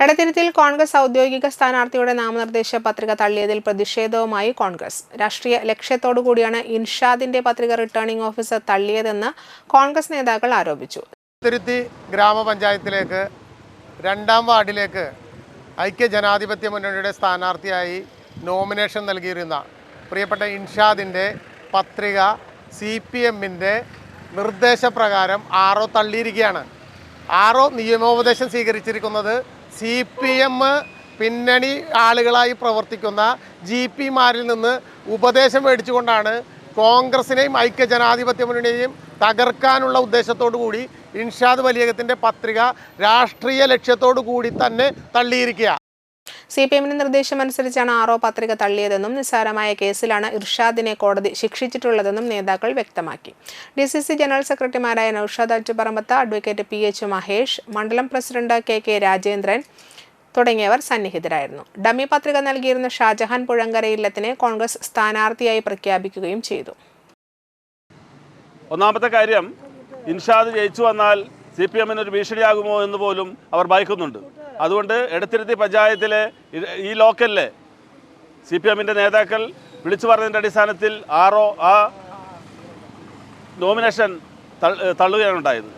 എടത്തിരുത്തിയിൽ കോൺഗ്രസ് ഔദ്യോഗിക സ്ഥാനാർത്ഥിയുടെ നാമനിർദ്ദേശ പത്രിക തള്ളിയതിൽ പ്രതിഷേധവുമായി കോൺഗ്രസ്. രാഷ്ട്രീയ ലക്ഷ്യത്തോടുകൂടിയാണ് ഇൻഷാദിന്റെ പത്രിക റിട്ടേണിംഗ് ഓഫീസർ തള്ളിയതെന്ന് കോൺഗ്രസ് നേതാക്കൾ ആരോപിച്ചു. തിരുത്തി ഗ്രാമപഞ്ചായത്തിലേക്ക് രണ്ടാം വാർഡിലേക്ക് ഐക്യ ജനാധിപത്യ മുന്നണിയുടെ സ്ഥാനാർത്ഥിയായി നോമിനേഷൻ നൽകിയിരുന്ന പ്രിയപ്പെട്ട ഇൻഷാദിന്റെ പത്രിക സി പി എമ്മിന്റെ നിർദ്ദേശപ്രകാരം ആറോ തള്ളിയിരിക്കുകയാണ്. ആറോ നിയമോപദേശം സ്വീകരിച്ചിരിക്കുന്നത് സി പി എം പിന്നണി ആളുകളായി പ്രവർത്തിക്കുന്ന ജി പിമാരിൽ നിന്ന് ഉപദേശം മേടിച്ചുകൊണ്ടാണ് കോൺഗ്രസിനെയും ഐക്യ ജനാധിപത്യ മുന്നണിയെയും തകർക്കാനുള്ള ഉദ്ദേശത്തോടു കൂടി ഇൻഷാദ് വലിയകത്തിന്റെ പത്രിക രാഷ്ട്രീയ ലക്ഷ്യത്തോടു കൂടി തന്നെ തള്ളിയിരിക്കുക സി പി എമ്മിന്റെ നിർദ്ദേശമനുസരിച്ചാണ് ആറോ പത്രിക തള്ളിയതെന്നും നിസ്സാരമായ കേസിലാണ് ഇർഷാദിനെ കോടതി ശിക്ഷിച്ചിട്ടുള്ളതെന്നും നേതാക്കൾ വ്യക്തമാക്കി. ഡി സി സി ജനറൽ സെക്രട്ടറിമാരായ Noushad Achuparambath advocate P H Mahesh മണ്ഡലം പ്രസിഡന്റ് കെ കെ രാജേന്ദ്രൻ തുടങ്ങിയവർ സന്നിഹിതരായിരുന്നു. ഡമ്മി പത്രിക നൽകിയിരുന്ന ഷാജഹാൻ പുഴങ്കര ഇല്ലത്തിനെ കോൺഗ്രസ് സ്ഥാനാർത്ഥിയായി പ്രഖ്യാപിക്കുകയും ചെയ്തു. ഒന്നാമത്തെ കാര്യം ഇൻഷാദ് ജയിച്ചു വന്നാൽ സി പി എമ്മിന് ഒരു ഭീഷണിയാകുമോ എന്ന് പോലും അവർ ഭയക്കുന്നുണ്ട്. അതുകൊണ്ട് എടത്തിരുത്തി പഞ്ചായത്തിലെ ഈ ലോക്കലിലെ സി പി എമ്മിന്റെ നേതാക്കൾ വിളിച്ചു പറഞ്ഞതിന്റെ അടിസ്ഥാനത്തിൽ ആറോ ആ നോമിനേഷൻ തള്ളുകയാണ് ഉണ്ടായത്.